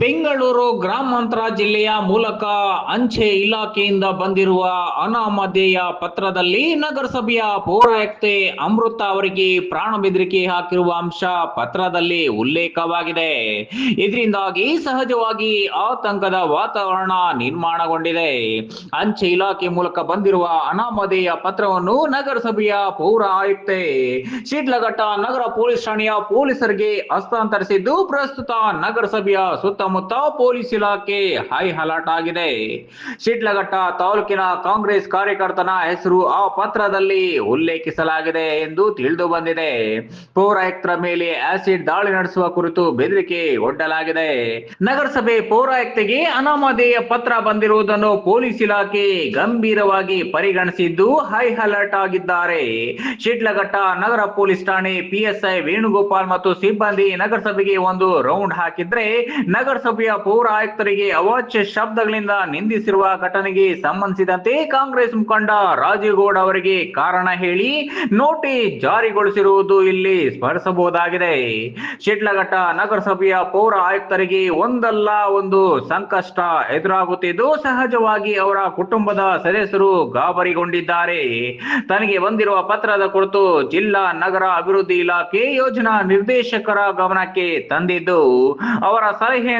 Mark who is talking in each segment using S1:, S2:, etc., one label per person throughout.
S1: ಬೆಂಗಳೂರು ಗ್ರಾಮಾಂತರ ಜಿಲ್ಲೆಯ ಮೂಲಕ ಅಂಚೆ ಇಲಾಖೆಯಿಂದ ಬಂದಿರುವ ಅನಾಮಧೇಯ ಪತ್ರದಲ್ಲಿ ನಗರಸಭೆಯ ಪೌರಾಯುಕ್ತೆ ಅಮೃತ ಅವರಿಗೆ ಪ್ರಾಣ ಬೆದರಿಕೆ ಹಾಕಿರುವ ಅಂಶ ಪತ್ರದಲ್ಲಿ ಉಲ್ಲೇಖವಾಗಿದೆ. ಇದರಿಂದಾಗಿ ಸಹಜವಾಗಿ ಆತಂಕದ ವಾತಾವರಣ ನಿರ್ಮಾಣಗೊಂಡಿದೆ. ಅಂಚೆ ಇಲಾಖೆ ಮೂಲಕ ಬಂದಿರುವ ಅನಾಮಧೇಯ ಪತ್ರವನ್ನು ನಗರಸಭೆಯ ಪೌರ ಆಯುಕ್ತೆ ಶಿಡ್ಲಘಟ್ಟ ನಗರ ಪೊಲೀಸ್ ಠಾಣೆಯ ಪೊಲೀಸರಿಗೆ ಹಸ್ತಾಂತರಿಸಿದ್ದು, ಪ್ರಸ್ತುತ ನಗರಸಭೆಯ ಸುತ್ತಮುತ್ತ ಪೊಲೀಸ್ ಇಲಾಖೆ ಹೈ ಅಲರ್ಟ್ ಆಗಿದೆ. ಶಿಡ್ಲಘಟ್ಟ ತಾಲೂಕಿನ ಕಾಂಗ್ರೆಸ್ ಕಾರ್ಯಕರ್ತನ ಹೆಸರು ಆ ಪತ್ರದಲ್ಲಿ ಉಲ್ಲೇಖಿಸಲಾಗಿದೆ ಎಂದು ತಿಳಿದು ಬಂದಿದೆ. ಪೌರಾಯುಕ್ತರ ಮೇಲೆ ಆಸಿಡ್ ದಾಳಿ ನಡೆಸುವ ಕುರಿತು ಬೆದರಿಕೆ ಒಡ್ಡಲಾಗಿದೆ. ನಗರಸಭೆ ಪೌರಾಯುಕ್ತಿಗೆ ಅನಾಮಧೇಯ ಪತ್ರ ಬಂದಿರುವುದನ್ನು ಪೊಲೀಸ್ ಇಲಾಖೆ ಗಂಭೀರವಾಗಿ ಪರಿಗಣಿಸಿದ್ದು ಹೈ ಅಲರ್ಟ್ ಆಗಿದ್ದಾರೆ. ಶಿಡ್ಲಘಟ್ಟ ನಗರ ಪೊಲೀಸ್ ಠಾಣೆ ಪಿಎಸ್ಐ ವೇಣುಗೋಪಾಲ್ ಮತ್ತು ಸಿಬ್ಬಂದಿ ನಗರಸಭೆಗೆ ಒಂದು ರೌಂಡ್ ಹಾಕಿದ್ರೆ ನಗರಸಭೆಯ ಪೌರ ಆಯುಕ್ತರಿಗೆ ಅವಾಚ್ಯ ಶಬ್ದಗಳಿಂದ ನಿಂದಿಸಿರುವ ಘಟನೆಗೆ ಸಂಬಂಧಿಸಿದಂತೆ ಕಾಂಗ್ರೆಸ್ ಮುಖಂಡ ರಾಜೇಗೌಡ ಅವರಿಗೆ ಕಾರಣ ಹೇಳಿ ನೋಟಿಸ್ ಜಾರಿಗೊಳಿಸಿರುವುದು ಇಲ್ಲಿ ಸ್ಮರಿಸಬಹುದಾಗಿದೆ. ಶಿಡ್ಲಘಟ್ಟ ನಗರಸಭೆಯ ಪೌರ ಆಯುಕ್ತರಿಗೆ ಒಂದಲ್ಲ ಒಂದು ಸಂಕಷ್ಟ ಎದುರಾಗುತ್ತಿದ್ದು ಸಹಜವಾಗಿ ಅವರ ಕುಟುಂಬದ ಸದಸ್ಯರು ಗಾಬರಿಗೊಂಡಿದ್ದಾರೆ. ತನಗೆ ಬಂದಿರುವ ಪತ್ರದ ಕುರಿತು ಜಿಲ್ಲಾ ನಗರ ಅಭಿವೃದ್ಧಿ ಇಲಾಖೆ ಯೋಜನಾ ನಿರ್ದೇಶಕರ ಗಮನಕ್ಕೆ ತಂದಿದ್ದು ಅವರ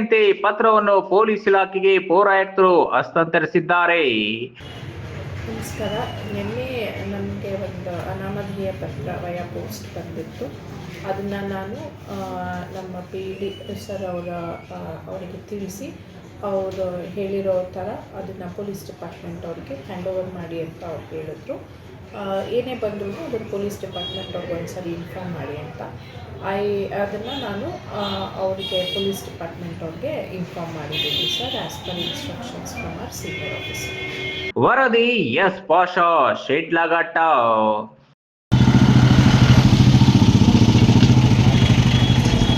S1: ಸಲಹೆಯಂತೆ ಪತ್ರವನ್ನು ಪೊಲೀಸ್ ಇಲಾಖೆಗೆ ಪೌರಾಯುಕ್ತರು ಹಸ್ತಾಂತರಿಸಿದ್ದಾರೆ.
S2: ನಮಸ್ಕಾರ. ನಿನ್ನೆ ನನಗೆ ಒಂದು ಅನಾಮಧೇಯ ಪತ್ರ ವಯ ಪೋಸ್ಟ್ ಬಂದಿತ್ತು. ಅದನ್ನು ನಾನು ನಮ್ಮ ಪಿ ಡಿ ಸರ್ ಅವರ ಅವರಿಗೆ ತಿಳಿಸಿ, ಅವರು ಹೇಳಿರೋ ಥರ ಅದನ್ನು ಪೊಲೀಸ್ ಡಿಪಾರ್ಟ್ಮೆಂಟ್ ಅವ್ರಿಗೆ ಹ್ಯಾಂಡ್ ಓವರ್ ಮಾಡಿ ಅಂತ ಅವ್ರು ಹೇಳಿದ್ರು. ಏನೇ ಬಂದರೂ ಅದನ್ನು ಪೊಲೀಸ್ ಡಿಪಾರ್ಟ್ಮೆಂಟ್ ಅವ್ರಿಗೆ ಒಂದ್ಸರಿ ಇನ್ಫಾರ್ಮ್ ಮಾಡಿ ಅಂತ. ಐ ಅದನ್ನು ನಾನು ಅವರಿಗೆ ಪೊಲೀಸ್ ಡಿಪಾರ್ಟ್ಮೆಂಟ್ ಅವ್ರಿಗೆ ಇನ್ಫಾರ್ಮ್ ಮಾಡಿದ್ದೀನಿ sir as per instructions from our senior officer
S1: ವರದಿ ಎಸ್ ಪಾಷಾ ಶಿಡ್ಲಘಟ್ಟ